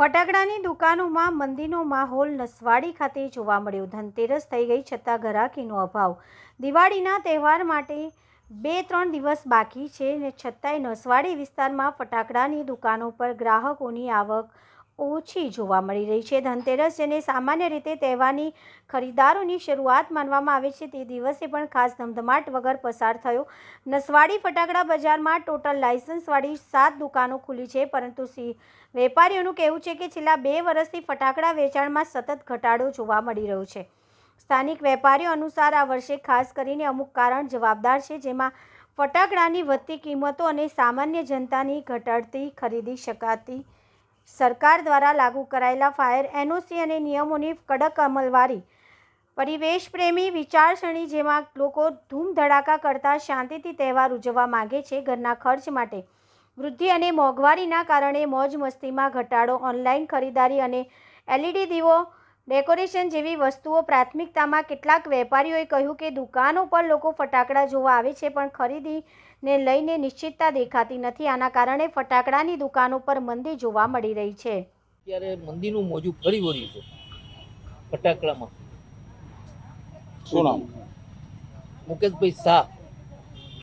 ફટાકડાની દુકાનોમાં મંદીનો માહોલ નસવાડી ખાતે જોવા મળ્યો. ધનતેરસ થઈ ગઈ છતાં ઘરાકીનો અભાવ. દિવાળીના તહેવાર માટે બે ત્રણ દિવસ બાકી છે ને છતાંય નસવાડી વિસ્તારમાં ફટાકડાની દુકાનો પર ગ્રાહકોની આવક ઓછી જોવા મળી રહી છે. ધનતેરસ જેને સામાન્ય રીતે તહેવારની ખરીદારોની શરૂઆત માનવામાં આવે છે, તે દિવસે પણ ખાસ ધમધમાટ વગર પસાર થયો. નસવાડી ફટાકડા બજારમાં ટોટલ લાયસન્સવાળી સાત દુકાનો ખુલી છે, પરંતુ વેપારીઓનું કહેવું છે કે છેલ્લા બે વર્ષથી ફટાકડા વેચાણમાં સતત ઘટાડો જોવા મળી રહ્યો છે. સ્થાનિક વેપારીઓ અનુસાર આ વર્ષે ખાસ કરીને અમુક કારણ જવાબદાર છે, જેમાં ફટાકડાની વધતી કિંમતો અને સામાન્ય જનતાની ઘટાડતી ખરીદી શકાતી સરકાર દ્વારા લાગુ કરાયેલા ફાયર એનઓસી અને નિયમોની કડક અમલવારી. પરિવેશ પ્રેમી વિચારસરણી જેમાં લોકો ધૂમધડાકા કરતા શાંતિથી તહેવાર ઉજવવા માગે છે ઘરના ખર્ચ માટે. વૃદ્ધિ અને મોંઘવારીના કારણે મોજ મસ્તીમાં ઘટાડો, ઓનલાઈન ખરીદારી અને એલઈડી દીવો ડેકોરેશન જેવી વસ્તુઓ પ્રાથમિકતામાં કેટલાક વેપારીઓએ કહ્યું કે દુકાનો પર લોકો ફટાકડા જોવા આવે છે પણ ખરીદીને લઈને નિશ્ચિતતા દેખાતી નથી. આના કારણે ફટાકડાની દુકાનો પર મંદી જોવા મળી રહી છે. ત્યારે મંદીનું મોજું ફરી વળ્યું છે ફટાકડામાં. શું નામ? મુકેશભાઈ શાહ.